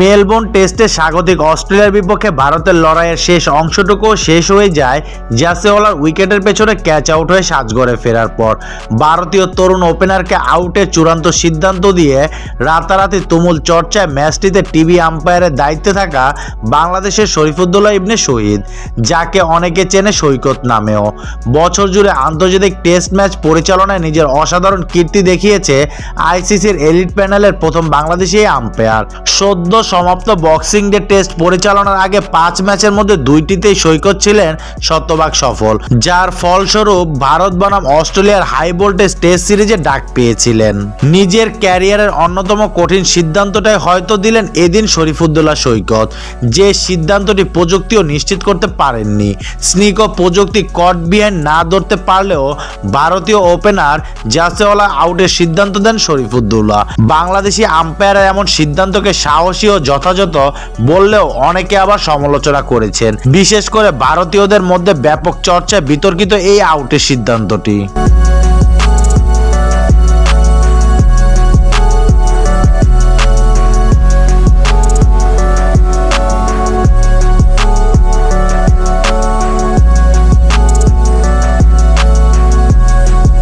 Melbourne টেস্টে স্বাগতিক অস্ট্রেলিয়ার বিপক্ষে ভারতের লড়াইয়ের শেষ অংশটুকু শেষ হয়ে যায় জাসেওয়ালার উইকেটের পেছনে ক্যাচ আউট হয়ে সাজগড়ে ফেরার পর। ভারতীয় তরুণ ওপেনারকে আউটের চূড়ান্ত সিদ্ধান্ত দিয়ে রাতারাতি তুমুল চর্চায় ম্যাচটিতে টিভি আম্পায়ারের দায়িত্বে থাকা বাংলাদেশের শরীফুদ্দোল্লাহ ইবনে শহীদ, যাকে অনেকে চেনে সৈকত নামেও। বছর জুড়ে আন্তর্জাতিক টেস্ট ম্যাচ পরিচালনায় নিজের অসাধারণ কীর্তি দেখিয়েছে আইসিসির এলিট প্যানেলের প্রথম বাংলাদেশি আম্পায়ার। সদ্য সমাপ্ত বক্সিং ডে টেস্ট পরিচালনার আগে পাঁচ ম্যাচের মধ্যে দুইটিতেই সৈকত ছিলেন শতভাগ সফল, যার ফলস্বরূপ ভারত বনাম অস্ট্রেলিয়ার হাই ভোল্টেজ টেস্ট সিরিজে ডাক পেয়েছিলেন। নিজের ক্যারিয়ারের অন্যতম কঠিন সিদ্ধান্তটাই হয়তো দিলেন এদিন শরীফুদ্দোল্লাহ সৈকত, যে সিদ্ধান্তটি প্রযুক্তিও নিশ্চিত করতে পারেননি। স্নিক ও প্রযুক্তি কট বিহাইন্ড না ধরতে পারলেও ভারতীয় ওপেনার জাসেওয়ালা আউটের সিদ্ধান্ত দেন শরীফুদ্দৌলা বাংলাদেশি আম্পায়ারের এমন সিদ্ধান্তকে সাহসী ও যথাযথ বললেও অনেকে আবার সমালোচনা করেছেন। বিশেষ করে ভারতীয়দের মধ্যে ব্যাপক চর্চায় বিতর্কিত এই আউটের সিদ্ধান্তটি।